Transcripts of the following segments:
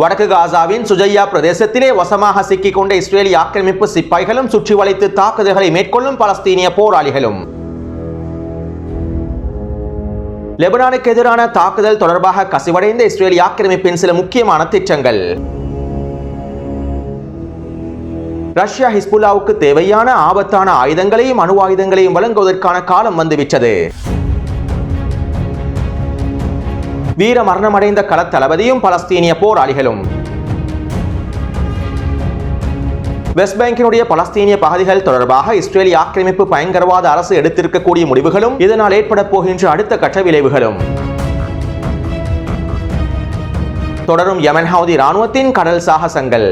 வடக்கு காசாவின் சுஜையா பிரதேசத்திலே வசமாக சிக்கிக் கொண்ட இஸ்ரேலிய ஆக்கிரமிப்பு சிப்பாய்களும் சுற்றி வளைத்து தாக்குதல்களை மேற்கொள்ளும் பலஸ்தீனிய போராளிகளும். லெபனானுக்கு எதிரான தாக்குதல் தொடர்பாக கசிவடைந்த இஸ்ரேலிய ஆக்கிரமிப்பின் சில முக்கியமான திட்டங்கள். ரஷ்யா ஹிஸ்புல்லாவுக்கு தேவையான ஆபத்தான ஆயுதங்களையும் அணு ஆயுதங்களையும் வழங்குவதற்கான காலம் வந்துவிட்டது. வீர மரணமடைந்த களத்தளபதியும் பலஸ்தீனிய போராளிகளும். வெஸ்ட் பேங்கினுடைய பலஸ்தீனிய பகுதிகள் தொடர்பாக இஸ்ரேலிய ஆக்கிரமிப்பு பயங்கரவாத அரசு எடுத்திருக்கக்கூடிய முடிவுகளும் இதனால் ஏற்பட போகின்ற அடுத்த கட்ட விளைவுகளும். தொடரும் யமன் ஹவுதி ராணுவத்தின் கடல் சாகசங்கள்.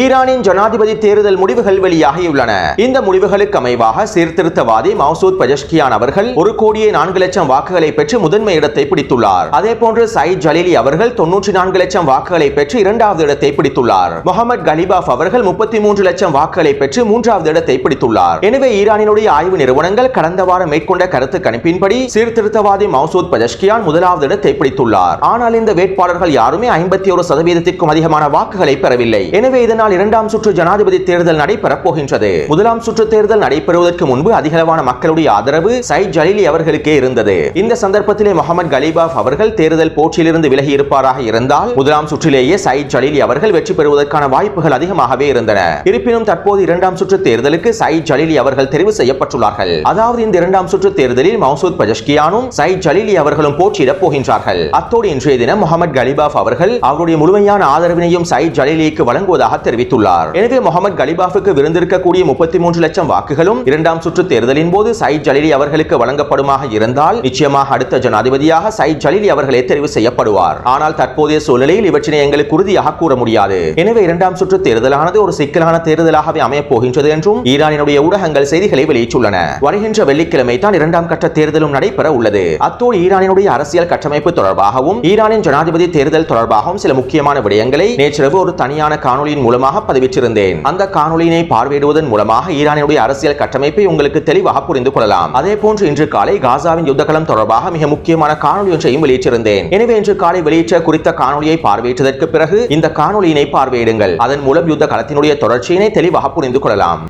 ஈரானின் ஜனாதிபதி தேர்தல் முடிவுகள் வெளியாகியுள்ளன. இந்த முடிவுகளுக்கு அமைவாக சீர்திருத்தவாதி மௌசூத் பஜஷ்கியான் அவர்கள் ஒரு கோடியே நான்கு லட்சம் வாக்குகளை பெற்று முதன்மை இடத்தை பிடித்துள்ளார். அதே போன்று சயித் ஜலீலி அவர்கள் தொன்னூற்றி நான்கு லட்சம் வாக்குகளை பெற்று இரண்டாவது இடத்தை பிடித்துள்ளார். முகமது கலிபாஃப் அவர்கள் முப்பத்தி மூன்று லட்சம் வாக்குகளை பெற்று மூன்றாவது இடத்தை பிடித்துள்ளார். எனவே ஈரானினுடைய ஆய்வு நிறுவனங்கள் கடந்த வாரம் மேற்கொண்ட கருத்து கணிப்பின்படி சீர்திருத்தவாதி மௌசூத் பஜஷ்கியான் முதலாவது இடத்தை பிடித்துள்ளார். ஆனால் இந்த வேட்பாளர்கள் யாருமே ஐம்பத்தி ஒரு சதவீதத்திற்கும் அதிகமான வாக்குகளை பெறவில்லை. எனவே இதனால் நாள் இரண்டாம் சுற்று ஜனாதிபதி தேர்தல் நடைபெறப் போகின்றது. முதலாம் சுற்று தேர்தல் நடைபெறுவதற்கு முன்பு அதிகளவான மக்களுடைய ஆதரவு சயித் ஜலீலி அவர்களுக்கே இருந்தது. இந்த சந்தர்ப்பத்திலே முகமது கலீபாஃப் அவர்கள் தேர்தல் போட்டியிலிருந்து விலகி இருப்பாராக இருந்தால் முதலாம் சுற்றிலேயே சயித் ஜலீலி அவர்கள் வெற்றி பெறுவதற்கான வாய்ப்புகள் அதிகமாகவே இருந்தன. இருப்பினும் தற்போது இரண்டாம் சுற்று தேர்தலுக்கு சயித் ஜலீலி அவர்கள் தெரிவு செய்யப்பட்டுள்ளார்கள். அதாவது இந்த இரண்டாம் சுற்று தேர்தலில் மௌசூத் பஜஷ்கியானும் சயித் ஜலீலி அவர்களும் போட்டியிடப் போகின்றார்கள். அத்தோடு இன்றைய தினம் முகமது கலிபாஃப் அவர்கள் அவருடைய முழுமையான ஆதரவினையும் சயித் ஜலீலிக்கு வழங்குவதாக தெரிவித்துள்ளார். எனவே முகமது கலிபாஃபுக்கு விருந்திருக்கக்கூடிய முப்பத்தி மூன்று லட்சம் வாக்குகளும் இரண்டாம் சுற்று தேர்தலின் போது சயித் ஜலீலி அவர்களுக்கு வழங்கப்படுமாக இருந்தால் நிச்சயமாக அடுத்த ஜனாதிபதியாக சயித் ஜலீலி அவர்களே தெரிவு செய்யப்படுவார். ஆனால் தற்போதைய சூழ்நிலையில் இவற்றினை எங்களுக்கு உறுதியாக கூற முடியாது. எனவே இரண்டாம் சுற்று தேர்தலானது ஒரு சிக்கலான தேர்தலாகவே அமையப் போகின்றது என்றும் ஈரானினுடைய ஊடகங்கள் செய்திகளை வெளியிட்டுள்ளன. வருகின்ற வெள்ளிக்கிழமை தான் இரண்டாம் கட்ட தேர்தலும் நடைபெற உள்ளது. அத்தோடு ஈரானினுடைய அரசியல் கட்டமைப்பு தொடர்பாகவும் ஈரானின் ஜனாதிபதி தேர்தல் தொடர்பாகவும் சில முக்கியமான விடயங்களை நேற்றிரவு ஒரு தனியான காணொலியின் மூலமாக பதிவிட்டிருந்தேன். அந்த காணொலியினை பார்வையிடுவதன் மூலமாக ஈரானுடைய அரசியல் கட்டமைப்பை உங்களுக்கு தெளிவாக புரிந்து கொள்ளலாம். அதே போன்று இன்று காலை காசாவின் யுத்தகலம் தொடர்பாக மிக முக்கியமான காணொலி ஒன்றையும் வெளியிட்டிருந்தேன். எனவே இன்று காலை வெளியிட்ட குறித்த காணொலியை பார்வையிட்டதற்கு பிறகு இந்த காணொலியினை பார்வையிடுங்கள். அதன் மூலம் யுத்த களத்தினுடைய தொடர்ச்சியினை தெளிவாக புரிந்து கொள்ளலாம்.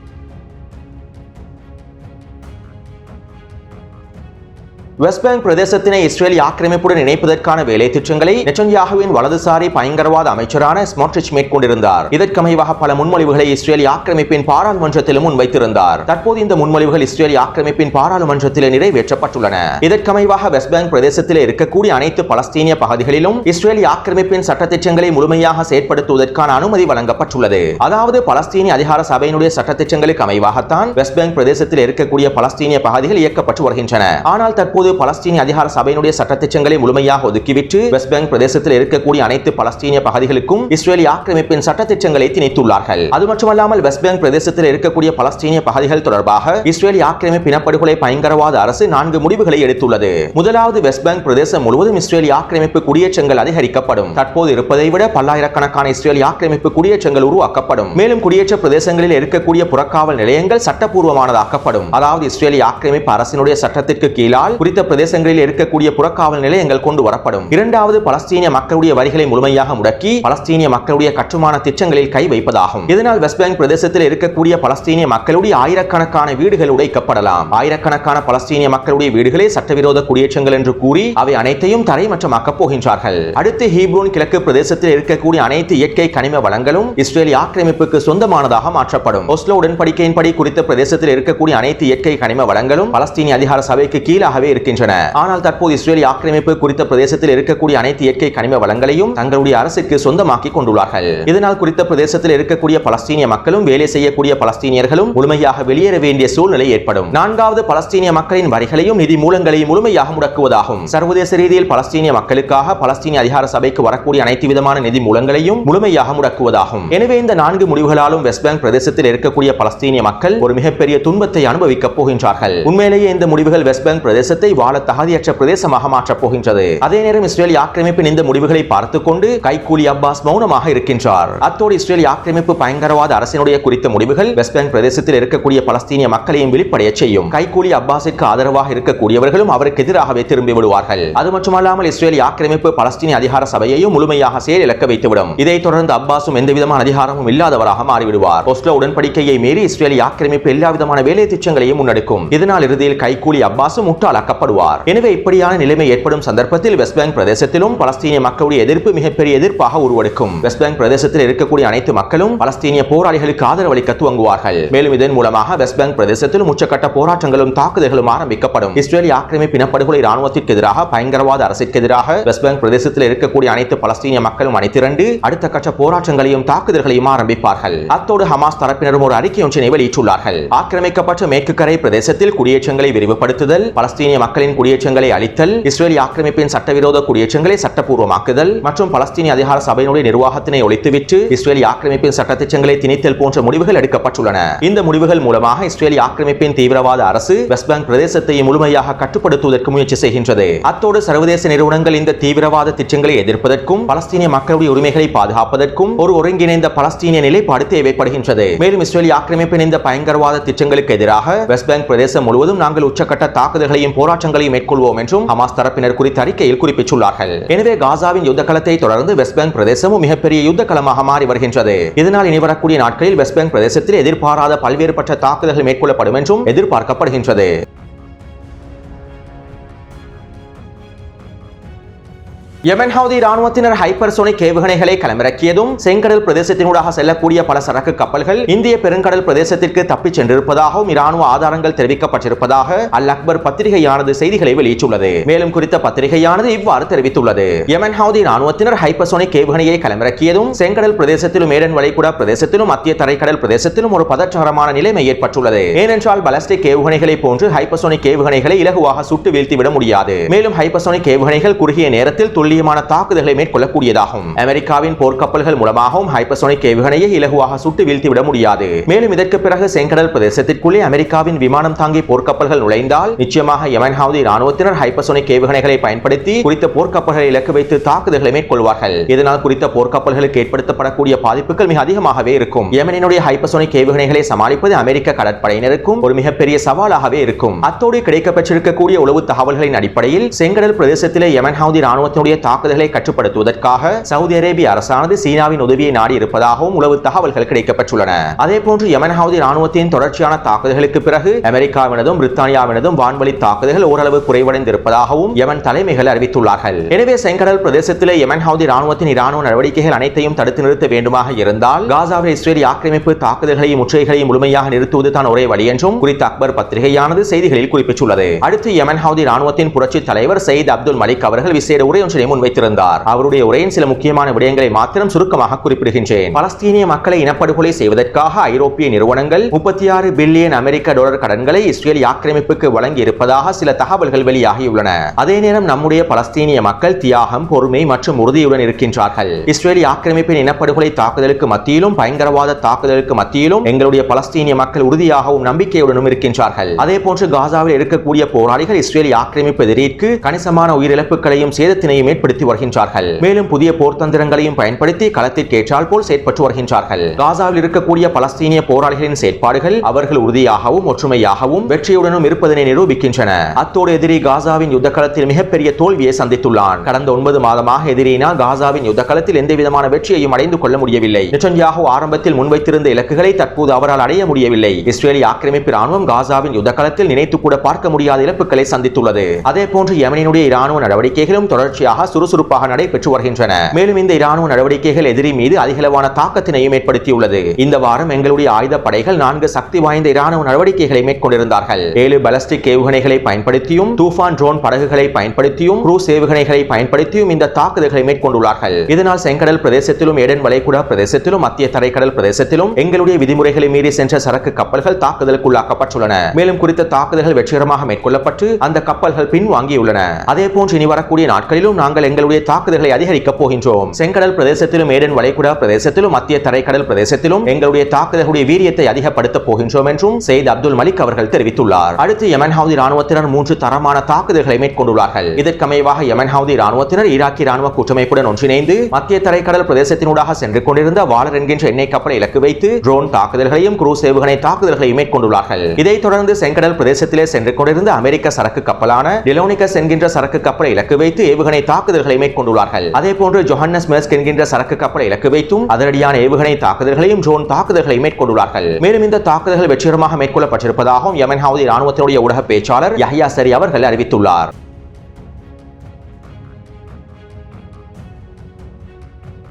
வெஸ்ட் பேங்க் பிரதேசத்தினை இஸ்ரேல் ஆக்கிரமிப்புடன் இணைப்பதற்கான வேலை திட்டங்களை நெச்சன்யாகுவின் வலதுசாரி பயங்கரவாத அமைச்சரான ஸ்மோட்ரிச் மேற்கொண்டிருந்தார். இதற்கமைவாக பல முன்மொழிவுகளை இஸ்ரேல் ஆக்கிரமிப்பின் பாராளுமன்றத்திலும் முன்வைத்திருந்தார். தற்போது இந்த முன்மொழிவுகள் இஸ்ரேல் ஆக்கிரமிப்பின் பாராளுமன்றத்தில் நிறைவேற்றப்பட்டுள்ளன. இதற்கமைவாக வெஸ்ட் பேங்க் பிரதேசத்தில் இருக்கக்கூடிய அனைத்து பலஸ்தீனிய பகுதிகளிலும் இஸ்ரேல் ஆக்கிரமிப்பின் சட்டத்திட்டங்களை முழுமையாக செயற்படுத்துவதற்கான அனுமதி வழங்கப்பட்டுள்ளது. அதாவது பலஸ்தீனிய அதிகார சபையினுடைய சட்டத்திட்டங்களுக்கு அமைவாகத்தான் வெஸ்ட் பேங்க் பிரதேசத்தில் இருக்கக்கூடிய பலஸ்தீனிய பகுதிகள் இயக்கப்பட்டு வருகின்றன. ஆனால் தற்போது பலஸ்தீனிய அதிகார சபையினுடைய சட்டத்திட்டங்களை முழுமையாக ஒதுக்கிவிட்டு வெஸ்ட் பேங்க் பிரதேசத்தில் இருக்கக்கூடிய அனைத்து பலஸ்தீனிய பகுதிகளுக்கும் இஸ்ரேலி ஆக்கிரமிப்பின் சட்டத்திட்டங்களை திணித்துள்ளார்கள். அது மட்டுமல்லாமல் வெஸ்ட் பேங்க் பிரதேசத்தில் இருக்கக்கூடிய பலஸ்தீனிய பகுதிகள் தொடர்பாக இஸ்ரேலி ஆக்கிரமிப்பு இனப்படுகொலை பயங்கரவாத அரசு நான்கு முடிவுகளை எடுத்துள்ளது. முதலாவது வெஸ்ட் பேங்க் பிரதேசம் முழுவதும் இஸ்ரேலி ஆக்கிரமிப்பு குடியேற்றங்கள் அதிகரிக்கப்படும். தற்போது இருப்பதை விட பல்லாயிரக்கணக்கான இஸ்ரேலி ஆக்கிரமிப்பு குடியேற்றங்கள் உருவாக்கப்படும். மேலும் குடியேற்ற பிரதேசங்களில் இருக்கக்கூடிய புறக்காவல் நிலையங்கள் சட்டப்பூர்வமானதாக்கப்படும். அதாவது இஸ்ரேலி ஆக்கிரமிப்பு அரசினுடைய சட்டத்திற்கு கீழால் குறித்த பிரதேசங்களில் இருக்கக்கூடிய புறக்காவல் நிலையங்கள் கொண்டு வரப்படும். இரண்டாவது பலஸ்தீனிய மக்களுடைய வரிகளை முழுமையாக முடக்கி பலஸ்தீனிய மக்களுடைய கட்டுமான திட்டங்களில் கை வைப்பதாகும். இதனால் வெஸ்ட் பேங்க் பிரதேசத்தில் இருக்கக்கூடிய பலஸ்தீனிய மக்களுடைய ஆயிரக்கணக்கான வீடுகள் உடைக்கப்படலாம். ஆயிரக்கணக்கான பலஸ்தீனிய மக்களுடைய வீடுகளே சட்டவிரோத குடியேற்றங்கள் என்று கூறி அவை அனைத்தையும் தரைமட்டமாக்கப் போகின்றார்கள். அடுத்து ஹீப்ரோன் கிழக்கு பிரதேசத்தில் இருக்கக்கூடிய அனைத்து இயற்கை கனிம வளங்களும் இஸ்ரேலி ஆக்கிரமிப்புக்கு சொந்தமானதாக மாற்றப்படும். ஒஸ்லோ உடன்படிக்கையின்படி குறித்த பிரதேசத்தில் இருக்கக்கூடிய அனைத்து இயற்கை கனிம வளங்களும் பலஸ்தீனிய அதிகார சபைக்கு கீழாகவே இருக்கின்றன. ஆனால் தற்போது இஸ்ரேலி ஆக்கிரமிப்பு குறித்த பிரதேசத்தில் இருக்கக்கூடிய அனைத்து இயற்கை கனிம வளங்களையும் தங்களுடைய அரசுக்கு சொந்தமாக்கி கொண்டுள்ளார்கள். இதனால் குறித்த பிரதேசத்தில் இருக்கக்கூடிய பலஸ்தீனிய மக்களும் வேலை செய்யக்கூடிய பலஸ்தீனியர்களும் முழுமையாக வெளியேற வேண்டிய சூழ்நிலை ஏற்படும். நான்காவது பலஸ்தீனிய மக்களின் வரிகளையும் நிதி மூலங்களையும் முழுமையாக முடக்குவதாகும். சர்வதேச ரீதியில் பலஸ்தீனிய மக்களுக்காக பலஸ்தீனிய அதிகார சபைக்கு வரக்கூடிய அனைத்து விதமான நிதி மூலங்களையும் முழுமையாக முடக்குவதாகும். எனவே இந்த நான்கு முடிவுகளாலும் வெஸ்ட் பேங்க் பிரதேசத்தில் இருக்கக்கூடிய பலஸ்தீனிய மக்கள் ஒரு மிகப்பெரிய துன்பத்தை அனுபவிக்கப் போகின்றார்கள். உண்மையிலேயே இந்த முடிவுகள் வெஸ்ட் பேங்க் பிரதேசத்தை வாழ தகுதியற்ற பிரதேசமாக மாற்றப் போகின்றது. அதே நேரம் இஸ்ரேல் ஆக்கிரமிப்பின் இந்த முடிவுகளை பார்த்துக் கொண்டு கைகூலி அப்பாஸ் மௌனமாக இருக்கின்றார். அத்தோடு இஸ்ரேல் ஆக்கிரமிப்பு பயங்கரவாத அரசினுடைய குறித்த முடிவுகள் வெஸ்ட் பேங்க் பிரதேசத்தில் இருக்கக்கூடிய பலஸ்தீனிய மக்களையும் வெளிப்படைய செய்யும். கைகூலி அப்பாஸுக்கு ஆதரவாக இருக்கக்கூடியவர்களும் அவருக்கு எதிராகவே திரும்பி விடுவார்கள். அது மட்டுமல்லாமல் இஸ்ரேல் ஆக்கிரமிப்பு பலஸ்தீனிய அதிகார சபையையும் முழுமையாக செயலிழக்க வைத்துவிடும். இதைத் தொடர்ந்து அப்பாஸும் எந்தவிதமான அதிகாரமும் இல்லாதவராக மாறிவிடுவார். ஒஸ்லோ உடன்படிக்கையை மீறி இஸ்ரேல் ஆக்கிரமிப்பு எல்லா விதமான வேலை திட்டங்களையும் முன்னெடுக்கும். இதனால் இறுதியில் கைகூலி அப்பாஸும் முட்டாளாக்கப்படுவார் எனவே இப்படியான நிலைமை ஏற்படும் சந்தர்ப்பத்தில் வெஸ்ட் பேங்க் பிரதேசத்திலும் பலஸ்தீனிய மக்களுடைய எதிர்ப்பு மிகப்பெரிய எதிர்ப்பாக உருவெடுக்கும். வெஸ்ட் பேங்க் பிரதேசத்தில் இருக்கக்கூடிய அனைத்து மக்களும் பலஸ்தீனிய போராளிகளுக்கு ஆதரவளிக்க துவங்குவார்கள். மேலும் இதன் மூலமாக வெஸ்ட் பேங்க் பிரதேசத்திலும் உச்சக்கட்ட போராட்டங்களும் தாக்குதல்களும் ஆரம்பிக்கப்படும். இஸ்ரேல் ஆக்கிரமிப்பு இனப்படுகொலை ராணுவத்திற்கு எதிராக பயங்கரவாத அரசிற்கு எதிராக வெஸ்ட் பேங்க் பிரதேசத்தில் இருக்கக்கூடிய அனைத்து பலஸ்தீனிய மக்களும் அணிதிரண்டு அடுத்த கட்ட போராட்டங்களையும் தாக்குதல்களையும் ஆரம்பிப்பார்கள். அத்தோடு ஹமாஸ் தரப்பினரும் ஒரு அறிக்கை ஒன்றினை வெளியிட்டுள்ளார்கள். ஆக்கிரமிக்கப்பட்ட மேற்கு கரை பிரதேசத்தில் குடியேற்றங்களை விரிவுபடுத்துதல் பலஸ்தீனிய மக்களின் குடியேற்றங்களை அளித்தல் இஸ்ரேல் ஆக்கிரமிப்பின் சட்டவிரோத குடியேற்றங்களை சட்டப்பூர்வமாக்குதல் மற்றும் பலஸ்தீனிய அதிகார சபையினுடைய நிர்வாகத்தினை ஒழித்துவிட்டு இஸ்ரேல் ஆக்கிரமிப்பின் சட்டத்திட்டங்களை திணித்தல் போன்ற முடிவுகள் எடுக்கப்பட்டுள்ளன. இந்த முடிவுகள் மூலமாக இஸ்ரேல் ஆக்கிரமிப்பின் தீவிரவாத அரசு வெஸ்ட் பேங்க் பிரதேசத்தை முழுமையாக கட்டுப்படுத்துவதற்கு முயற்சி செய்கின்றது. அத்தோடு சர்வதேச நிறுவனங்கள் இந்த தீவிரவாத திட்டங்களை எதிர்ப்பதற்கும் பலஸ்தீனிய மக்களுடைய உரிமைகளை பாதுகாப்பதற்கும் ஒரு ஒருங்கிணைந்த பலஸ்தீனிய நிலைப்பாடு தேவைப்படுகின்றது. மேலும் இஸ்ரேலி ஆக்கிரமிப்பின் இந்த பயங்கரவாத திட்டங்களுக்கு எதிராக வெஸ்ட் பேங்க் பிரதேசம் முழுவதும் நாங்கள் உச்சக்கட்ட தாக்குதல்களையும் போராட்டங்களையும் மேற்கொள்வோம் என்றும் ஹமாஸ் தரப்பினர் குறித்த அறிக்கையில் குறிப்பிட்டுள்ளார்கள். எனவே காசாவின் யுத்த களத்தை தொடர்ந்து வெஸ்ட் பேங்க் பிரதேசமும் மிகப்பெரிய யுத்த களமாக மாறி வருகின்றது. இதனால் இனி வரக்கூடிய நாட்களில் வெஸ்ட் பேங்க் பிரதேசத்தில் எதிர்பாராத பல்வேறுபட்ட தாக்குதல்கள் மேற்கொள்ளப்படும் என்றும் எதிர்பார்க்கப்படுகின்றது. யமன் ஹவுதி ராணுவத்தினர் ஹைப்பர்சோனிக் ஏவுகணைகளை களமிறக்கியதும் செங்கடல் பிரதேசத்தினூடாக செல்லக்கூடிய பல சரக்கு கப்பல்கள் இந்திய பெருங்கடல் பிரதேசத்திற்கு தப்பிச் சென்றிருப்பதாகவும் இராணுவ ஆதாரங்கள் தெரிவிக்கப்பட்டிருப்பதாக அல் அக்பர் பத்திரிகையானது செய்திகளை வெளியிட்டுள்ளது. மேலும் குறித்த பத்திரிகையானது இவ்வாறு தெரிவித்துள்ளது. யமன் ஹவுதி ராணுவத்தினர் ஹைப்பர்சோனிக் ஏவுகணையை களமிறக்கியதும் செங்கடல் பிரதேசத்திலும் ஏடன் வளைகுடா பிரதேசத்திலும் மத்திய தரைக்கடல் பிரதேசத்திலும் ஒரு பதற்றகரமான நிலைமை ஏற்பட்டுள்ளது. ஏனென்றால் பலஸ்டிக் ஏவுகணைகளை போன்று ஹைப்பர்சோனிக் ஏவுகணைகளை இலகுவாக சுட்டு வீழ்த்திவிட முடியாது. மேலும் ஹைப்பர்சோனிக் ஏவுகணைகள் குறுகிய நேரத்தில் துல்லியமான தாக்குதல்களை மேற்கொள்ளக்கூடியதாகும். அமெரிக்காவின் போர்க்கப்பல்கள் மூலமாகவும் ஹைப்பர்சோனிக் ஏவுகணையை இலகுவாக சுட்டு வீழ்த்திவிட முடியாது. மேலும் இதற்கு பிறகு செங்கடல் பிரதேசத்திற்குள்ளே அமெரிக்காவின் விமானம் தாங்கி போர்க்கப்பல்கள் நுழைந்தால் நிச்சயமாக யமன் ஹவுதி ராணுவத்தினர் ஹைப்பர்சோனிக் ஏவுகணைகளை பயன்படுத்தி குறித்த போர்க்கப்பல்களை இலக்கு வைத்து தாக்குதல்களை மேற்கொள்வார்கள். இதனால் குறித்த போர்க்கப்பல்களுக்கு ஏற்படுத்தப்படக்கூடிய பாதிப்புகள் மிக அதிகமாகவே இருக்கும். யமனினுடைய ஹைப்பர்சோனிக் ஏவுகணைகளை சமாளிப்பது அமெரிக்க கடற்படையினருக்கும் ஒரு மிகப்பெரிய சவாலாகவே இருக்கும். அத்தோடு கிடைக்கப்பெற்றிருக்கக்கூடிய உளவு தகவல்களின் அடிப்படையில் செங்கடல் பிரதேசத்திலே யமன் ஹவுதி ராணுவத்தினுடைய தாக்குதல்களை கட்டுப்படுத்துவதற்காக சவுதி அரேபிய அரசானது சீனாவின் உதவியை நாடி இருப்பதாகவும் உளவு தகவல்கள் கிடைக்கப்பட்டுள்ளன. அதே போன்று யமன் ராணுவத்தின் தொடர்ச்சியான தாக்குதல்களுக்கு பிறகு அமெரிக்காவினதும் பிரித்தானியாவினதும் வான்வழி தாக்குதல்கள் ஓரளவு குறைவடைந்திருப்பதாகவும் யமன் தலைமைகள் அறிவித்துள்ளார்கள். எனவே செங்கடல் பிரதேசத்திலே யமன் ஹவுதி ராணுவத்தின் இராணுவ நடவடிக்கைகள் அனைத்தையும் தடுத்து நிறுத்த வேண்டுமாக இருந்தால் காசாவில் இஸ்ரேலி ஆக்கிரமிப்பு தாக்குதல்களையும் முற்றுகைகளையும் முழுமையாக நிறுத்துவது தான் ஒரே வழி என்றும் குறித்த அக்பர் பத்திரிகையானது செய்திகளில் குறிப்பிட்டுள்ளது. அடுத்து யமன் ஹவுதி ராணுவத்தின் புரட்சி தலைவர் சயீத் அப்துல் மலிக் அவர்கள் விசேட உரை ஒன்றினை முன்வைத்திருந்தார். அவருடைய உரையின் சில முக்கியமான விடயங்களை மாத்திரம் சுருக்கமாக குறிப்பிடுகின்றேன். பலஸ்தீனிய மக்களை இனப்படுகொலை செய்வதற்காக ஐரோப்பிய நிறுவனங்கள் முப்பத்தி ஆறு பில்லியன் அமெரிக்க டாலர் கடன்களை இஸ்ரேல் ஆக்கிரமிப்புக்கு வழங்கி இருப்பதாக சில தகவல்கள் வெளியாகியுள்ளன. அதே நேரம் நம்முடைய பலஸ்தீனிய மக்கள் தியாகம் பொறுமை மற்றும் உறுதியுடன் இருக்கின்றார்கள். இஸ்ரேல் ஆக்கிரமிப்பின் இனப்படுகொலை தாக்குதலுக்கு மத்தியிலும் பயங்கரவாத தாக்குதலுக்கு மத்தியிலும் எங்களுடைய பலஸ்தீனிய மக்கள் உறுதியாகவும் நம்பிக்கையுடனும் இருக்கின்றார்கள். அதே போன்று காசாவில் இருக்கக்கூடிய போராளிகள் இஸ்ரேல் ஆக்கிரமிப்பு எதிரிற்கு கணிசமான உயிரிழப்புகளையும் சேதத்தினையும் ஏற்படுத்தி வருகின்றார்கள். மேலும் புதிய போர்த்தந்திரங்களையும் பயன்படுத்தி களத்திற்கேற்றால் போல் செயற்பட்டு வருகின்றார்கள். காசாவில் இருக்கக்கூடிய பலஸ்தீனிய போராளிகளின் செயற்பாடுகள் அவர்கள் உறுதியாகவும் ஒற்றுமையாகவும் வெற்றியுடனும் இருப்பதனை நிரூபிக்கின்றன. அத்தோடு எதிரி காசாவின் யுத்த களத்தில் மிகப்பெரிய தோல்வியை சந்தித்துள்ளான். கடந்த ஒன்பது மாதமாக எதிரினால் காசாவின் யுத்த களத்தில் எந்தவிதமான வெற்றியையும் அடைந்து கொள்ள முடியவில்லை. நெட்டன்யாஹு ஆரம்பத்தில் முன்வைத்திருந்த இலக்குகளை தற்போது அவரால் அடைய முடியவில்லை. இஸ்ரேலி ஆக்கிரமிப்பு ராணுவம் காசாவின் யுத்த களத்தில் நினைத்து கூட பார்க்க முடியாத இழப்புகளை சந்தித்துள்ளது. அதே போன்று யமனினுடைய இராணுவ நடவடிக்கைகளும் தொடர்ச்சியாக சுறுசுறுப்பாக நடைபெற்று வருகின்றன. மேலும் இந்த இராணுவ நடவடிக்கைகள் எதிரி மீது அதிகளவான தாக்கத்தினையும் ஏற்படுத்தியுள்ளது. இந்த வாரம் எங்களுடைய ஆயுத படைகள் நான்கு சக்தி வாய்ந்த இராணுவ நடவடிக்கைகளை மேற்கொண்டிருந்தார்கள். ஏழு பலஸ்டிக் ஏவுகணைகளை பயன்படுத்தியும் தூஃபான் ட்ரோன் படகுகளை பயன்படுத்தியும் குரூஸ் ஏவுகணைகளை பயன்படுத்தியும் இந்த தாக்குதல்களை மேற்கொண்டுள்ளார்கள். இதனால் செங்கடல் பிரதேசத்திலும் ஏடன் வளைகுடா பிரதேசத்திலும் மத்திய தரைக்கடல் பிரதேசத்திலும் எங்களுடைய விதிமுறைகளை மீறி சென்ற சரக்கு கப்பல்கள் தாக்குதலுக்குள்ளாக்கப்பட்டுள்ளன. மேலும் குறித்த தாக்குதல்கள் வெற்றிகரமாக மேற்கொள்ளப்பட்டு அந்த கப்பல்கள் பின்வாங்கியுள்ளன. அதே போன்று இனி வரக்கூடிய நாட்களிலும் நாங்கள் நாங்கள் எங்களுடைய தாக்குதல்களை அதிகரிக்கப் போகின்றோம். செங்கடல் பிரதேசத்திலும் ஏடன் வளைகுடா பிரதேசத்திலும் மத்திய தரைக்கடல் பிரதேசத்திலும் எங்களுடைய தாக்குதல்களுடைய வீரியத்தை அதிகப்படுத்தப் போகின்றோம் என்றும் செய்த் அப்துல் மலிக் அவர்கள் தெரிவித்துள்ளார். அடுத்து யமன்ஹவுதி ராணுவத்தினர் மூன்று தரமான தாக்குதல்களை மேற்கொண்டுள்ளார்கள். இதற்கமைவாக யமன்ஹவுதி ராணுவத்தினர் ஈராக்கி ராணுவ கூட்டமைப்புடன் ஒன்றிணைந்து மத்திய தரைக்கடல் பிரதேசத்தினூடாக சென்று கொண்டிருந்த வாலர் என்கின்ற எண்ணெய் கப்பலை இலக்கு வைத்து ட்ரோன் தாக்குதல்களையும் குரூஸ் ஏவுகணை தாக்குதல்களையும் மேற்கொண்டுள்ளார்கள். இதைத் தொடர்ந்து செங்கடல் பிரதேசத்திலே சென்று கொண்டிருந்த அமெரிக்க சரக்கு கப்பலான டிலோனிகஸ் என்கின்ற சரக்கு கப்பலை இலக்கு வைத்து ஏவுகணை தாக்கு தாக்குதல்களை மேற்கொண்டுள்ளார்கள். அதே போன்று ஜொஹன்னஸ் மெர்ஸ்க் என்கின்ற சரக்கு கப்பலை இலக்கு வைத்தும் அதிரடியான ஏவுகணை தாக்குதல்களையும் ட்ரோன் தாக்குதல்களை மேற்கொண்டுள்ளார்கள். மேலும் இந்த தாக்குதல்கள் வெற்றிகரமாக மேற்கொள்ளப்பட்டிருப்பதாகவும் யமன் ஹவுதி ராணுவத்தினுடைய ஊடக பேச்சாளர் யஹ்யா சரி அவர்கள் அறிவித்துள்ளார்.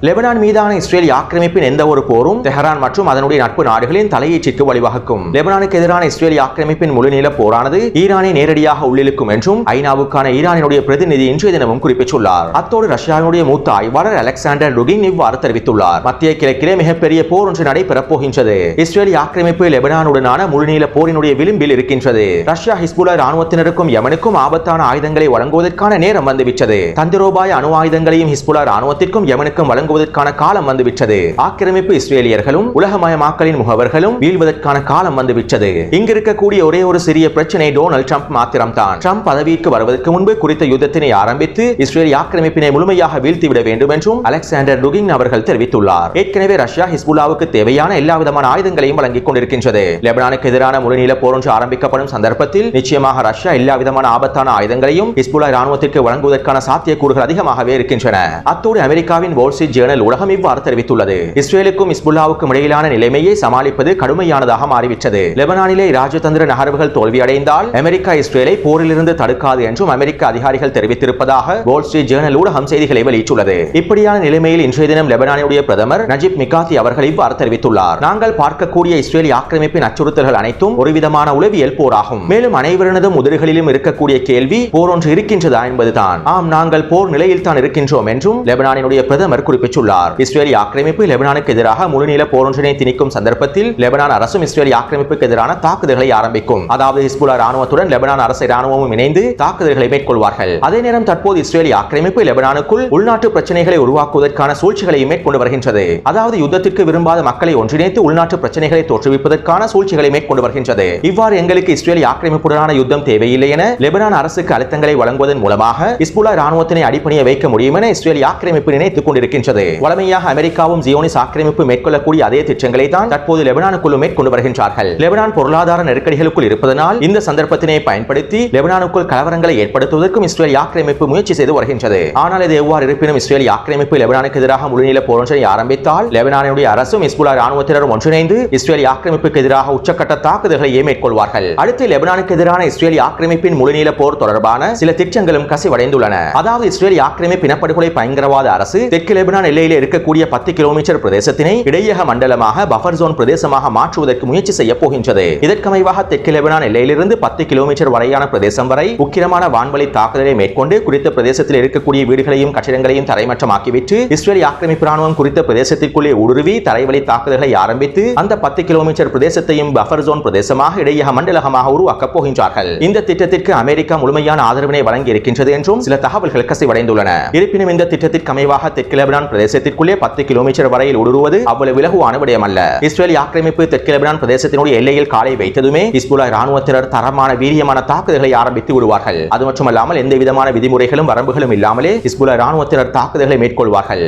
லெபனான் மீதான இஸ்ரேல் ஆக்கிரமிப்பின் எந்த ஒரு போரும் தெஹரான் மற்றும் அதனுடைய நட்பு நாடுகளின் தலையீச்சிற்கு வழிவகுக்கும். லெபனானுக்கு எதிரான இஸ்ரேல் ஆக்கிரமிப்பின் முழுநீள போரானது ஈரானை நேரடியாக உள்ளிழுக்கும் என்றும் ஐநாவுக்கான ஈரானினுடைய பிரதிநிதி இன்றைய தினமும் குறிப்பிட்டுள்ளார். அத்தோடு ரஷ்யாவினுடைய மூத்த ஆய்வாளர் அலெக்சாண்டர் டுகின் இவ்வாறு தெரிவித்துள்ளார். மத்திய கிழக்கிலே மிகப்பெரிய போர் ஒன்று நடைபெறப் போகின்றது இஸ்ரேல் ஆக்கிரமிப்பு லெபனானுடனான முழுநீள போரினுடைய விளிம்பில் இருக்கின்றது. ரஷ்யா ஹிஸ்புல்லா ராணுவத்தினருக்கும் யமனுக்கும் ஆபத்தான ஆயுதங்களை வழங்குவதற்கான நேரம் வந்துவிட்டது. தந்திரோபாய அணு ஆயுதங்களையும் ஹிஸ்புல்லா ராணுவத்திற்கும் யமனுக்கும் வழங்க வழங்குவதற்கான காலம் வந்துவிட்டது. ஆக்கிரமிப்பு இஸ்ரேலியர்களும் உலகமயமாக்கலின் முகவர்களும் வீழ்வதற்கான காலம் வந்துவிட்டது. இங்கு இருக்கக்கூடிய ஒரே ஒரு சிறிய பிரச்சனை டொனால்ட் ட்ரம்ப் மாத்திரம்தான். ட்ரம்ப் பதவிக்கு வருவதற்கு முன்பு குறித்த யுத்தத்தினை ஆரம்பித்து இஸ்ரேல் ஆக்கிரமிப்பினை முழுமையாக வீழ்த்திவிட வேண்டும் என்றும் அலெக்சாண்டர் டுகிங் அவர்கள் தெரிவித்துள்ளார். ஏற்கனவே ரஷ்யா ஹிஸ்புல்லாவுக்கு தேவையான எல்லா விதமான ஆயுதங்களையும் வழங்கிக் கொண்டிருக்கின்றது. லெபனானுக்கு எதிரான முழுநீள போர் ஒன்று ஆரம்பிக்கப்படும் சந்தர்ப்பத்தில் நிச்சயமாக ரஷ்யா எல்லா விதமான ஆபத்தான ஆயுதங்களையும் ஹிஸ்புல்லா ராணுவத்திற்கு வழங்குவதற்கான சாத்தியக்கூறுகள் அதிகமாகவே இருக்கின்றன. அத்தோடு அமெரிக்காவின் வோல்சி ஜேர்னல் உலகம் இவ்வாறு தெரிவித்துள்ளது. இஸ்ரேலுக்கும் இஸ்புல்லாவுக்கும் இடையிலான நிலைமையை சமாளிப்பது கடுமையானதாக மாறிவிட்டது. லெபனானிலே ராஜதந்திர நகர்வுகள் தோல்வியடைந்தால் அமெரிக்கா இஸ்ரேலை போரிலிருந்து தடுக்காது என்றும் அமெரிக்க அதிகாரிகள் தெரிவித்திருப்பதாக வால் ஸ்ட்ரீட் ஜேர்னல் ஊடகம் செய்திகளை வெளியிட்டுள்ளது. இப்படியான நிலைமையில் இன்றைய தினம் லெபனானுடைய பிரதமர் நஜிப் மிகாத்தி அவர்கள் இவ்வாறு தெரிவித்துள்ளார். நாங்கள் பார்க்கக்கூடிய இஸ்ரேலி ஆக்கிரமிப்பின் அச்சுறுத்தல்கள் அனைத்தும் ஒருவிதமான உளவியல் போராகும். மேலும் அனைவரது உதடுகளிலும் இருக்கக்கூடிய கேள்வி போர் ஒன்று இருக்கின்றதா என்பதுதான். ஆம் நாங்கள் போர் நிலையில் தான் இருக்கின்றோம் என்றும் லெபனானினுடைய பிரதமர் குறிப்பிட்டார் தெரிவித்துள்ளார் இஸ்ரேலி ஆக்கிரமிப்பு லெபனானுக்கு எதிராக முழுநீள போரொன்றினை திணிக்கும் சந்தர்ப்பத்தில் லெபனான் அரசும் இஸ்ரேலி ஆக்கிரமிப்புக்கு எதிரான தாக்குதல்களை ஆரம்பிக்கும். அதாவது ஹிஸ்புல்லா ராணுவத்துடன் லெபனான் அரசு ராணுவமும் இணைந்து தாக்குதல்களை மேற்கொள்வார்கள். அதே நேரம் தற்போது இஸ்ரேலி ஆக்கிரமிப்பு லெபனானுக்குள் உள்நாட்டு பிரச்சனைகளை உருவாக்குவதற்கான சூழ்ச்சிகளையும் மேற்கொண்டு வருகின்றது. அதாவது யுத்தத்திற்கு விரும்பாத மக்களை ஒன்றிணைத்து உள்நாட்டு பிரச்சனைகளை தோற்றுவிப்பதற்கான சூழ்ச்சிகளை மேற்கொண்டு வருகின்றது. இவ்வாறு எங்களுக்கு இஸ்ரேலி ஆக்கிரமிப்புடனான யுத்தம் தேவையில்லை என லெபனான் அரசுக்கு அழுத்தங்களை வழங்குவதன் மூலமாக இஸ்புல்லா ராணுவத்தினை அடிப்பணிய வைக்க முடியும் என இஸ்ரேல் ஆக்கிரமிப்பு நினைத்துக் கொண்டிருக்கின்றது. வளமையாக அமெரிக்காவும் ஜியோனிஸ் ஆக்கிரமிப்பு மேற்கொள்ளக்கூடிய அதே திட்டங்களை தான் தற்போது லெபனானுக்குள் மேற்கொண்டு வருகின்றார்கள் லெபனான் பொருளாதார நெருக்கடிகளுக்குள் இருப்பதனால் இந்த சந்தர்ப்பத்தினை பயன்படுத்தி லெபனானுக்குள் கலவரங்களை ஏற்படுத்துவதற்கும் இஸ்ரேல் ஆக்கிரமிப்பு முயற்சி செய்து வருகின்றது. ஆனால் இது எவ்வாறு இருப்பினும் இஸ்ரேல் ஆக்கிரமிப்பு லெபனானுக்கு எதிராக முழுநில போராட்டத்தை ஆரம்பித்தால் லெபனானுடைய அரசும் இஸ்புலா ராணுவத்தினரும் ஒன்றிணைந்து இஸ்ரேல் ஆக்கிரமிப்புக்கு எதிராக உச்சக்கட்ட தாக்குதல்களை மேற்கொள்வார்கள். அடுத்து லெபனானுக்கு எதிரான இஸ்ரேல் ஆக்கிரமிப்பின் முழுநீள போர் தொடர்பான சில திட்டங்களும் கசிவடைந்துள்ளன. அதாவது இஸ்ரேல் ஆக்கிரமிப்பு இனப்படுகொலை பயங்கரவாத அரசு தெற்கு லெபனான் பாகிஸ்தான் எல்லையில் இருக்கக்கூடிய பத்து கிலோமீட்டர் பிரதேசத்தினை இடையக மண்டலமாக பஃபர் ஜோன் பிரதேசமாக மாற்றுவதற்கு முயற்சி செய்ய போகின்றது. இதற்கமைவாக தெற்கு லெபனான் எல்லையிலிருந்து பத்து கிலோமீட்டர் வரையான பிரதேசம் வரை உக்கிரமான வான்வழி தாக்குதலை மேற்கொண்டு குறித்த பிரதேசத்தில் இருக்கக்கூடிய வீடுகளையும் கட்டிடங்களையும் தரைமட்டமாக்கிவிட்டு இஸ்ரேல் ஆக்கிரமிப்பு ராணுவம் குறித்த பிரதேசத்திற்குள்ளே ஊடுருவி தரைவழி தாக்குதல்களை ஆரம்பித்து அந்த பத்து கிலோமீட்டர் பிரதேசத்தையும் பஃபர் ஜோன் பிரதேசமாக இடையக மண்டலகமாக உருவாக்கப் போகின்றார்கள். இந்த திட்டத்திற்கு அமெரிக்கா முழுமையான ஆதரவினை வழங்கி இருக்கின்றது என்றும் சில தகவல்கள் கசிவடைந்துள்ளன. இருப்பினும் இந்த திட்டத்திற்கு அமைவாக தெற்கு லெபனான் பிரதேசத்திற்குள்ளே பத்து கிலோமீட்டர் வரையில் ஊடுருவது அவ்வளவு இலகுவான விடயமல்ல. இஸ்ரேல் ஆக்கிரமிப்பு தெற்கு லெபனான் பிரதேசத்தினுடைய எல்லையில் காலை வைத்ததுமே இஸ்புலா ராணுவத்தினர் தரமான வீரியமான தாக்குதல்களை ஆரம்பித்து விடுவார்கள். அது மட்டுமல்லாமல் எந்த விதமான விதிமுறைகளும் வரம்புகளும் இல்லாமலே இஸ்புலா ராணுவத்தினர் தாக்குதல்களை மேற்கொள்வார்கள்.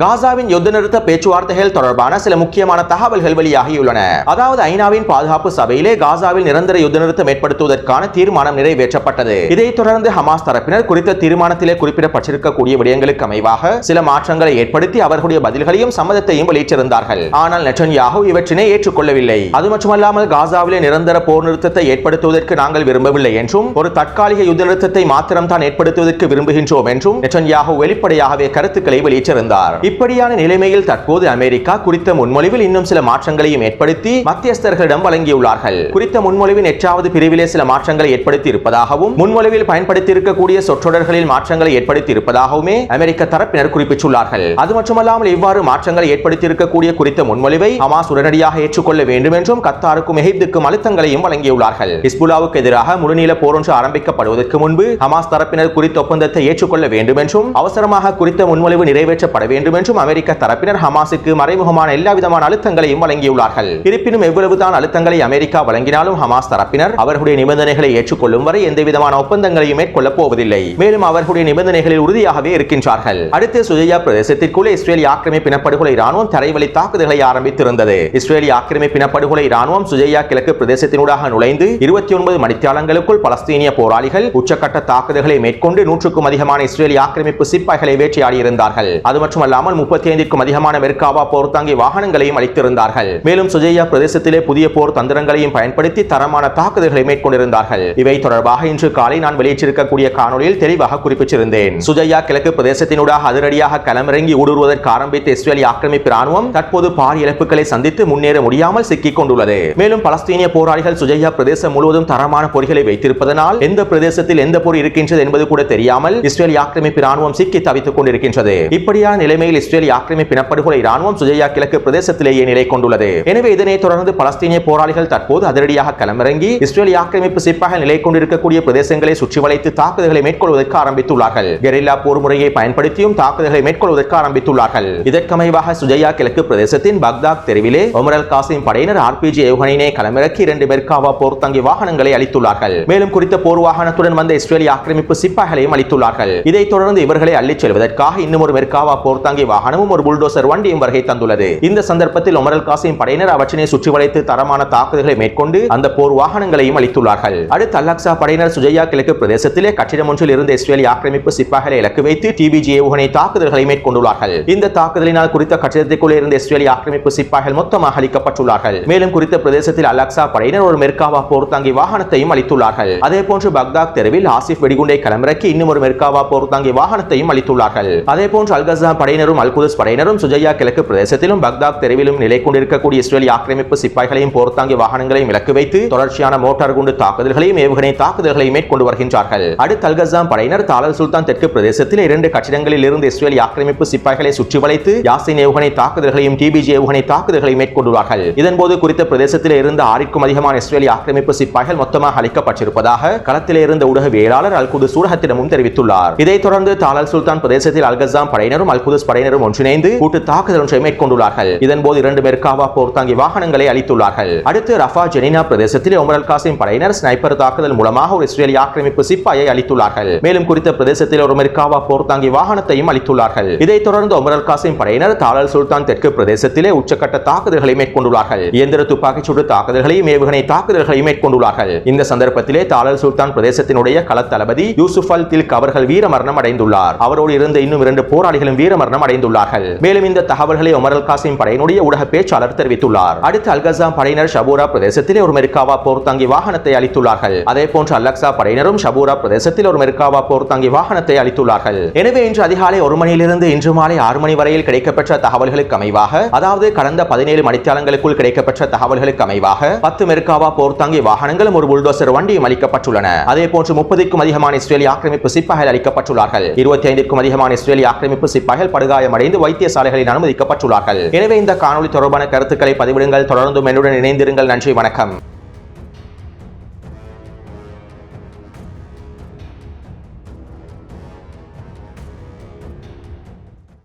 காசாவின் யுத்த நிறுத்த பேச்சுவார்த்தைகள் தொடர்பான சில முக்கியமான தகவல்கள் வெளியாகியுள்ளன. அதாவது ஐநாவின் பாதுகாப்பு சபையிலே காசாவில் நிரந்தர யுத்த நிறுத்தம் ஏற்படுத்துவதற்கான தீர்மானம் நிறைவேற்றப்பட்டது. இதைத் தொடர்ந்து ஹமாஸ் தரப்பினர் குறித்த தீர்மானத்திலே குறிப்பிடப்பட்டிருக்கக்கூடிய விடயங்களுக்கு அமைவாக சில மாற்றங்களை ஏற்படுத்தி அவர்களுடைய பதில்களையும் சம்மதத்தையும் வெளியிட்டிருந்தார்கள். ஆனால் நெட்டன்யாகு இவற்றினை ஏற்றுக்கொள்ளவில்லை. அது மட்டுமல்லாமல் காசாவிலே நிரந்தர போர் நிறுத்தத்தை ஏற்படுத்துவதற்கு நாங்கள் விரும்பவில்லை என்றும் ஒரு தற்காலிக யுத்த நிறுத்தத்தை மாத்திரம் தான் ஏற்படுத்துவதற்கு விரும்புகின்றோம் என்றும் நெட்டன்யாகு வெளிப்படையாகவே கருத்துக்களை வெளியிட்டிருந்தார். இப்படியான நிலைமையில் தற்போது அமெரிக்கா குறித்த முன்மொழிவில் இன்னும் சில மாற்றங்களையும் ஏற்படுத்தி மத்தியஸ்தர்களிடம் வழங்கியுள்ளார்கள். குறித்த முன்மொழிவின் எட்டாவது பிரிவிலே சில மாற்றங்களை ஏற்படுத்தி இருப்பதாகவும் முன்மொழிவில் பயன்படுத்தி இருக்கக்கூடிய சொற்றொடர்களில் மாற்றங்களை ஏற்படுத்தி இருப்பதாகவுமே அமெரிக்க தரப்பினர் குறிப்பிட்டுள்ளார்கள். அது மட்டுமல்லாமல் இவ்வாறு மாற்றங்களை ஏற்படுத்தி இருக்கக்கூடிய குறித்த முன்மொழிவை ஹமாஸ் உடனடியாக ஏற்றுக்கொள்ள வேண்டும் என்றும் கத்தாருக்கும் எகிப்துக்கும் அழுத்தங்களையும் வழங்கியுள்ளார்கள். ஹிஸ்புல்லாவுக்கு எதிராக முழுநீள போரொன்று ஆரம்பிக்கப்படுவதற்கு முன்பு ஹமாஸ் தரப்பினர் குறித்த ஒப்பந்தத்தை ஏற்றுக்கொள்ள வேண்டும் என்றும் அவசரமாக குறித்த முன்மொழிவு நிறைவேற்றப்பட வேண்டும் என்றும் அமெரிக்க தரப்பினர் ஹமாஸுக்கு மறைமுகமான எல்லா விதமான அழுத்தங்களையும் வழங்கியுள்ளார்கள். இருப்பினும் எவ்வளவுதான் அழுத்தங்களை அமெரிக்கா வழங்கினாலும் ஹமாஸ் தரப்பினர் அவர்களுடைய நிபந்தனைகளை ஏற்றுக்கொள்ளும் வரை எந்த விதமான ஒப்பந்தங்களையும் மேற்கொள்ளப் போவதில்லை. மேலும் அவர்களுடைய நிபந்தனைகளில் உறுதியாகவே இருக்கின்றார்கள். அடுத்து சுஜயா பிரதேசத்திற்குள்ளே இஸ்ரேலிய ஆக்கிரமிப்பின படுகொலை ராணுவம் தரைவழி தாக்குதல்களை ஆரம்பித்திருந்தது. இஸ்ரேலிய ஆக்கிரமிப்பின படுகொலை ராணுவம் சுஜயா கிழக்கு பிரதேசத்தினூடாக நுழைந்து இருபத்தி ஒன்பது மணித்தியாலங்களுக்குள் பலஸ்தீனிய போராளிகள் உச்சக்கட்ட தாக்குதல்களை மேற்கொண்டு நூற்றுக்கும் அதிகமான இஸ்ரேலிய ஆக்கிரமிப்பு சிப்பாய்களை வேட்டையாடியிருந்தார்கள். அது மட்டுமல்லாமல் முப்பத்தி ஐந்திற்கும் அதிகமான மெர்காவா போர் தாங்கி வாகனங்களையும் அளித்திருந்தார்கள். மேலும் சுஜயா பிரதேசத்திலே புதிய போர் தந்திரங்களையும் பயன்படுத்தி தரமான தாக்குதல்களை மேற்கொண்டிருந்தார்கள். இவை தொடர்பாக இன்று காலை நான் வெளியிட்டிருக்கக்கூடிய காணொலியில் தெளிவாக குறிப்பிட்டிருந்தேன். சுஜயா கிழக்கு பிரதேசத்தினூடாக அதிரடியாக களமிறங்கி ஊடுருவதற்கு ஆரம்பித்த இஸ்ரேலி ஆக்கிரமிப்பு ராணுவம் தற்போது பாரிய இழப்புகளை சந்தித்து முன்னேற முடியாமல் சிக்கிக் கொண்டுள்ளது. மேலும் பலஸ்தீனிய போராளிகள் சுஜயா பிரதேசம் முழுவதும் தரமான பொறிகளை வைத்திருப்பதனால் எந்த பிரதேசத்தில் எந்த போர் இருக்கின்றது என்பது கூட தெரியாமல் இஸ்ரேல் ஆக்கிரமிப்பு ராணுவம் சிக்கி தவித்துக் கொண்டிருக்கின்றது. இப்படியான நிலைமையில் இஸ்ரேலிய ஆக்கிரமிப்பின படுகொலை ராணுவம் சுஜயா கிழக்கு பிரதேசத்திலேயே நிலை கொண்டுள்ளது. எனவே இதனை தொடர்ந்து பலஸ்தீனிய போராளிகள் தற்போது அதிரடியாக களமிறங்கி இஸ்ரேலிய ஆக்கிரமிப்பு சிப்பாக நிலை கொண்டிருக்கக்கூடிய பிரதேசங்களை சுற்றி வளைத்து தாக்குதல்களை மேற்கொள்வதற்கு ஆரம்பித்துள்ளார்கள். கெரில்லா போர் முறையை பயன்படுத்தியும் தாக்குதல்களை மேற்கொள்வதற்கு ஆரம்பித்துள்ளார்கள். இதற்கமைவாக சுஜயா கிழக்கு பிரதேசத்தின் பக்தாக் தெருவிலே ஒமரல் காசிம் படையினர் ஆர்பிஜி ஏவுகணையினை களமிறக்கி இரண்டு மெர்காவா போர் தங்கி வாகனங்களை அளித்துள்ளார்கள் மேலும் குறித்த போர் வாகனத்துடன் வந்த இஸ்ரேலிய ஆக்கிரமிப்பு சிப்பாய்களையும் அளித்துள்ளார்கள் இதைத் தொடர்ந்து இவர்களை அள்ளிச் செல்வதற்காக இன்னும் ஒரு மெர்காவா போர் தாங்கி வாகனமும் ஒரு புல்டோசர் வண்டியும் வருகை தந்துள்ளது. இந்த சந்தர்ப்பத்தில் ஒமரல் காசிம் படையினர் அவற்றினை சுற்றி வளைத்து தரமான தாக்குதல்களை மேற்கொண்டு அந்த போர் வாகனங்களையும் அளித்துள்ளார்கள். அடுத்து அல்லாக்சா படையினர் சுஜயா கிழக்கு பிரதேசத்திலே கட்டிடம் ஒன்றில் இருந்த இஸ்ரேலிய ஆக்கிரமிப்பு சிப்பாய்களை இலக்கு வைத்து டிபிஜி ஏவுகணை தாக்குதல்களை மேற்கொண்டுள்ளார்கள். இந்த தாக்குதலினால் குறித்த கட்டிடத்திற்குள் இருந்த இஸ்ரேலிய ஆக்கிரமிப்பு சிப்பாய்கள் மொத்தமாக அளிக்கப்பட்டுள்ளார்கள் மேலும் குறித்த பிரதேசத்தில் அல்லாக்சா படையினர் ஒரு மெர்காவா போர் தாங்கி வாகனத்தையும் அளித்துள்ளார்கள். அதே போன்று பக்தாக் தெருவில் ஆசிப் வெடிகுண்டை களமிறக்கி இன்னும் ஒரு மெர்காவா போர் தாங்கி வாகனத்தையும் அளித்துள்ளார்கள். அதே போன்று அல்கசா படையினர் படையினரும் அல்குதஸ் படையினரும் சுஜையா கிழக்கு பிரதேசத்திலும் பக்தாத் தெருவிலும் நிலை கொண்டிருக்கக்கூடிய இஸ்ரேலிய ஆக்கிரமிப்பு சிப்பாய்களையும் போர்த்தாங்கி வாகனங்களையும் இலக்கு வைத்து தொடர்ச்சியான மோட்டார் குண்டு தாக்குதல்களையும் ஏவுகணை தாக்குதல்களையும் மேற்கொண்டு வருகின்றார்கள் அடுத்து அல்கசாம் படையினர் தாலல் சுல்தான் தெற்கு பிரதேசத்தில் இரண்டு கட்டிடங்களில் இருந்து இஸ்ரேலிய ஆக்கிரமிப்பு சிப்பாய்களை சுற்றி வளைத்து யாசின் ஏவுகணை தாக்குதல்களையும் டிபிஜி ஏவுகணை தாக்குதல்களையும் மேற்கொண்டுள்ளார்கள். இதன்போது குறித்த பிரதேசத்தில் இருந்த ஆறிற்கும் அதிகமான இஸ்ரேலிய ஆக்கிரமிப்பு சிப்பாய்கள் மொத்தமாக அளிக்கப்பட்டிருப்பதாக களத்தில் இருந்த ஊடகவியலாளர் அல்குது சூடகத்திடமும் தெரிவித்துள்ளார். இதைத் தொடர்ந்து தாலல் சுல்தான் பிரதேசத்தில் அல்கசாம் படையினரும் அல்குதுஸ் படையினரும் ஒன்றிணைந்து கூட்டு தாக்குதல் ஒன்றை மேற்கொண்டுள்ளார்கள். இதன்போது இரண்டு மெர்காவா போர்த்தாங்கி வாகனங்களை அளித்துள்ளார்கள் அடுத்து ரஃபா ஜெனினா பிரதேசத்தில் உமர் அல் காசிம் படையினர் ஸ்னைப்பர் தாக்குதல் மூலமாக ஒரு இஸ்ரேலிய ஆக்கிரமிப்பு சிப்பாயை அளித்துள்ளார்கள் மேலும் குறித்த பிரதேசத்தில் ஒரு மெர்காவா போர் தாங்கி வாகனத்தையும் அளித்துள்ளார்கள் இதைத் தொடர்ந்து உமர் அல் காசிம் படையினர் தாலல் சுல்தான் தெற்கு பிரதேசத்திலே உச்சக்கட்ட தாக்குதல்களை மேற்கொண்டுள்ளார்கள். இயந்திர துப்பாக்கிச் சூடு தாக்குதல்களையும் ஏவுகணை தாக்குதல்களையும் மேற்கொண்டுள்ளார்கள். இந்த சந்தர்ப்பத்திலே தாலல் சுல்தான் பிரதேசத்தினுடைய கள தளபதி யூசுப் அல் தில்க் அவர்கள் வீரமரணம் அடைந்துள்ளார். அவரோடு இருந்த இன்னும் இரண்டு போராளிகளும் வீரமரணம் அடைந்துள்ளார்கள். மேலும் இந்த தகவல்களை ஒமரல் காசிம் படையினுடைய ஊடக பேச்சாளர் தெரிவித்துள்ளார். அடுத்து அல்கசாம் படையினர் ஷபூரா பிரதேசத்திலே ஒரு மெர்காவா தங்கி வாகனத்தை அளித்துள்ளார்கள். அதே போன்று அல்லக்சா படையினரும் ஷபூரா பிரதேசத்தில் ஒரு மெர்காவா தங்கி வாகனத்தை அளித்துள்ளார்கள். எனவே இன்று அதிகாலை ஒரு மணியிலிருந்து இன்று மாலை ஆறு மணி வரையில் கிடைக்கப்பெற்ற தகவல்களுக்கு அமைவாக அதாவது கடந்த பதினேழு மணித்தாளங்களுக்குள் கிடைக்கப்பெற்ற தகவல்களுக்கு அமைவாக பத்து மெர்காவா போர்த்தாங்கி வாகனங்களும் ஒரு புல்டோசர் வண்டியும் அளிக்கப்பட்டுள்ளன. அதே போன்று முப்பதுக்கும் அதிகமான இஸ்ரேலிய ஆக்கிரமிப்பு சிப்பாய்கள் அளிக்கப்பட்டுள்ளார்கள். இருபத்தி ஐந்திற்கும் அதிகமான இஸ்ரேலிய ஆக்கிரமிப்பு சிப்பாய்கள் படுகாயமடைந்து வைத்தியசாலைகளில் அனுமதிக்கப்பட்டுள்ளார்கள். எனவே இந்த காணொலி தொடர்பான கருத்துக்களை பதிவிடுங்கள். தொடர்ந்தும் என்னுடன் இணைந்திருங்கள். நன்றி. வணக்கம்.